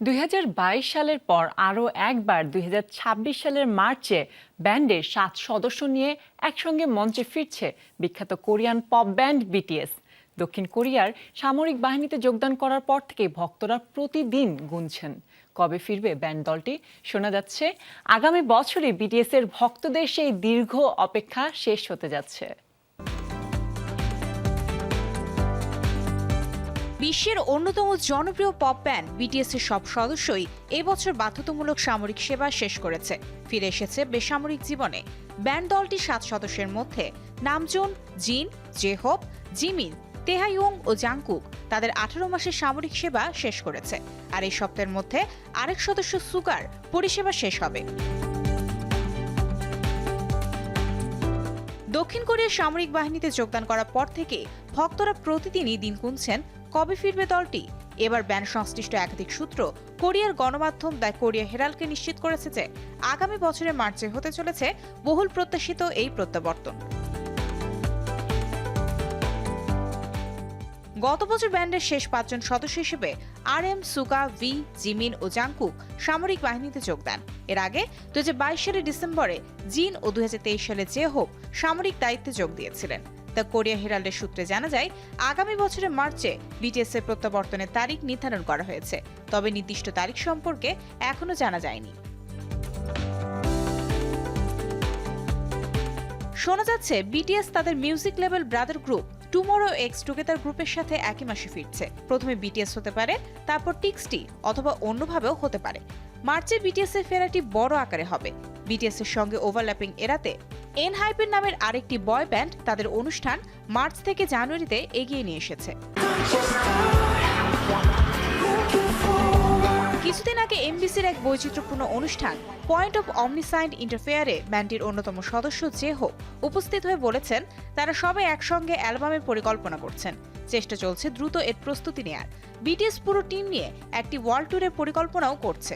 দুই হাজার বাইশ সালের পর আরও একবার দুই হাজার ছাব্বিশ সালের মার্চে ব্যান্ডের সাত সদস্য নিয়ে একসঙ্গে মঞ্চে ফিরছে বিখ্যাত কোরিয়ান পপ ব্যান্ড বিটিএস। দক্ষিণ কোরিয়ার সামরিক বাহিনীতে যোগদান করার পর থেকে ভক্তরা প্রতিদিন গুনছেন। কবে ফিরবে ব্যান্ড দলটি শোনা যাচ্ছে। আগামী বছরে বিটিএস এর ভক্তদের সেই দীর্ঘ অপেক্ষা শেষ হতে যাচ্ছে। বিশ্বের অন্যতম জনপ্রিয় পপ ব্যান্ড বিটিএস এর সব সদস্যই এবছর বাধ্যতামূলক সামরিক সেবা শেষ করেছে। ফিরে এসেছে বেসামরিক জীবনে। ব্যান্ড দলটি সাত সদস্যের মধ্যে নামজুন, জিন জেহোপ জিমিন, তেহাইয়ং ও জাংকুক তাদের আঠারো মাসের সামরিক সেবা শেষ করেছে। আর এই সপ্তাহের মধ্যে আরেক সদস্য সুগার পরিষেবা শেষ হবে। দক্ষিণ কোরিয়ার সামরিক বাহিনীতে যোগদান করার পর থেকে ভক্তরা প্রতিদিনই দিন গুনছেন কবে ফিরবে দলটি? এবার ব্যান্ড সংশ্লিষ্ট একাধিক সূত্র কোরিয়ার গণমাধ্যম দ্য কোরিয়া হেরাল্ডকে নিশ্চিত করেছে যে আগামী বছরের মার্চে হতে চলেছে বহুল প্রত্যাশিত এই প্রত্যাবর্তন। গত বছর ব্যান্ডের শেষ পাঁচজন সদস্য হিসেবে R M Suga, V, Jimin ও জাংকুক সামরিক বাহিনীতে যোগ দেন। এর আগে দু হাজার সালের ডিসেম্বরে জিন ও দুই হাজার তেইশ সালে জেহোপ সামরিক দায়িত্বে যোগ দিয়েছিলেন। দ্য কোরিয়া হেরাল্ডের সূত্রে জানা যায়, আগামী বছরের মার্চে বিটিএস এর প্রত্যাবর্তনের তারিখ নির্ধারণ করা হয়েছে, তবে নির্দিষ্ট তারিখ সম্পর্কে এখনও জানা যায়নি। শোনা যাচ্ছে, বিটিএস তাদের music level brother group Tomorrow X Together গ্রুপের সাথে একই মাসে ফিরছে। প্রথমে বিটিএস হতে পারে, তারপর টিক্সটি অথবা অন্যভাবেও হতে পারে। মার্চে বিটিএস এর ফেরাটি বড় আকারে হবে। বিটিএস এর সঙ্গে ওভারল্যাপিং এড়াতে এন হাইপের নামের আরেকটি বয় ব্যান্ড তাদের অনুষ্ঠান মার্চ থেকে জানুয়ারিতে এগিয়ে নিয়ে এসেছে। কিছুদিন আগে এমবিসির এক বৈচিত্র্যপূর্ণ অনুষ্ঠান পয়েন্ট অফ অমনিসাইন্ড ইন্টারফেয়ারে ব্যান্ডটির অন্যতম সদস্য যে জেহো উপস্থিত হয়ে বলেছেন, তারা সবাই একসঙ্গে অ্যালবামের পরিকল্পনা করছেন। চেষ্টা চলছে দ্রুত এর প্রস্তুতি নেয়ার। বিটিএস পুরো টিম নিয়ে একটি ওয়ার্ল্ড ট্যুরের পরিকল্পনাও করছে।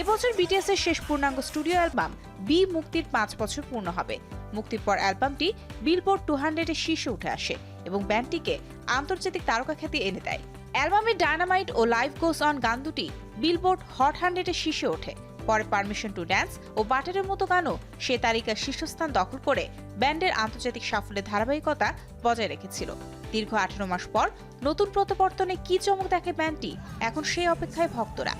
এবছর বিটিএস এর শেষ পূর্ণাঙ্গ স্টুডিও অ্যালবাম বি মুক্তির পাঁচ বছর পূর্ণ হবে। মুক্তির পর অ্যালবামটি বিলবোর্ড টু হান্ড্রেডের শীর্ষে উঠে আসে এবং ব্যান্ডটিকে আন্তর্জাতিক তারকা খ্যাতি এনে দেয়। অ্যালবামের ডায়নামাইট ও লাইভ গোস অন গান দুটি বিলবোর্ড হট হান্ড্রেডের শীর্ষে ওঠে। পরে পারমিশন টু ড্যান্স ও বাটারের মতো গানও সে তালিকার শীর্ষস্থান দখল করে ব্যান্ডের আন্তর্জাতিক সাফল্যের ধারাবাহিকতা বজায় রেখেছিল। দীর্ঘ আঠারো মাস পর নতুন প্রত্যাবর্তনে কি চমক দেখে ব্যান্ডটি? এখন সেই অপেক্ষায় ভক্তরা।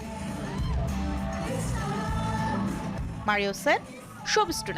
Mario Sen showbiz two